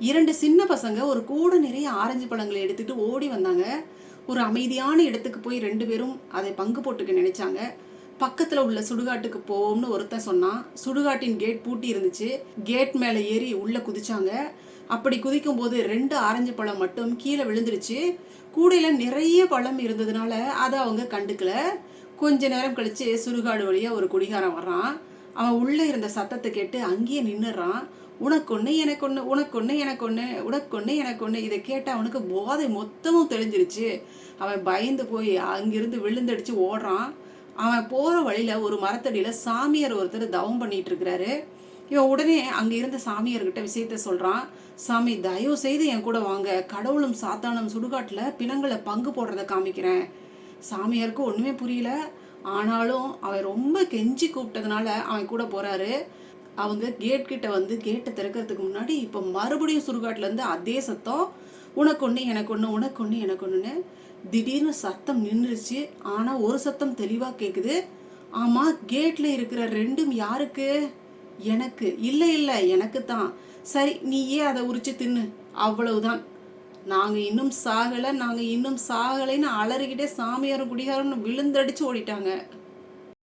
இரண்டு சின்ன பசங்க ஒரு கூட நிறைய ஆரஞ்சு பழங்களை எடுத்துட்டு ஓடி வந்தாங்க. ஒரு அமைதியான இடத்துக்கு போய் ரெண்டு பேரும் அதை பங்கு போட்டுக்க நினைச்சாங்க. பக்கத்துல உள்ள சுடுகாட்டுக்கு போவோம்னு ஒருத்தன் சொன்னான். சுடுகாட்டின் கேட் பூட்டி இருந்துச்சு. கேட் மேலே ஏறி உள்ள குதிச்சாங்க. அப்படி குதிக்கும் போது ரெண்டு ஆரஞ்சு பழம் மட்டும் கீழே விழுந்துருச்சு. கூடையில நிறைய பழம் இருந்ததுனால அதை அவங்க கண்டுக்கல. கொஞ்ச நேரம் கழிச்சு சுடுகாடு வழியா ஒரு குடிகாரன் வர்றான். அவன் உள்ள இருந்த சத்தத்தை கேட்டு அங்கேயே நின்னுறான் உனக்கு ஒன்று எனக்கு ஒன்று உனக்கொன்று எனக்கு ஒன்று உனக்கு எனக்கு ஒன்று இதை கேட்டால் அவனுக்கு போதை மொத்தமும் தெளிஞ்சிருச்சு. அவன் பயந்து போய் அங்கிருந்து விழுந்தடிச்சு ஓடுறான். அவன் போகிற வழியில் ஒரு மரத்தடியில் சாமியார் ஒருத்தர் தவம் பண்ணிகிட்ருக்கிறாரு இவன் உடனே அங்கே இருந்த சாமியார்கிட்ட விஷயத்த சொல்கிறான் சாமி தயவு செய்து என் கூட வாங்க. கடவுளும் சாத்தானும் சுடுகாட்டில் பிணங்களை பங்கு போடுறத காமிக்கிறேன். சாமியாருக்கு ஒன்றுமே புரியல. ஆனாலும் அவன் ரொம்ப கெஞ்சி கூப்பிட்டதுனால அவன் கூட போகிறாரு அவங்க கேட் கிட்ட வந்து கேட்டை திறக்கிறதுக்கு முன்னாடி இப்போ மறுபடியும் சுடுகாட்டிலேருந்து அதே சத்தம் உனக்கு ஒன்று எனக்கு ஒன்று உனக்கு ஒன்று எனக்கு ஒன்றுன்னு திடீர்னு சத்தம் நின்றுச்சு. ஆனால் ஒரு சத்தம் தெளிவாக கேட்குது ஆமாம் கேட்டில் இருக்கிற ரெண்டும் யாருக்கு? எனக்கு. இல்லை இல்லை எனக்கு தான். சரி நீயே அதை உரிச்சு தின்னு? அவ்வளவுதான். நாங்கள் இன்னும் சாகலை நாங்கள் இன்னும் சாகலைன்னு அலறிக்கிட்டே சாமியாரும் குடிகாரம்னு விழுந்தடிச்சு ஓடிட்டாங்க.